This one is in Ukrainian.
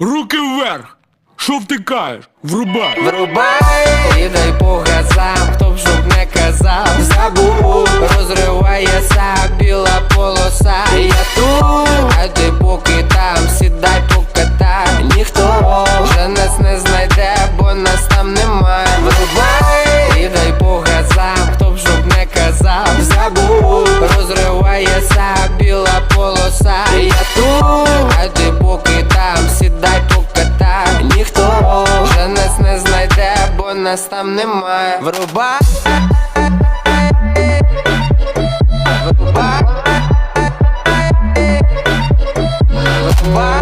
Руки вверх! Що втикаєш? Врубай! Врубай, і дай по газам, хто б жоб не казав, забув, розривається біла полоса. нас там немає. Вруба. Вруба. Вруба.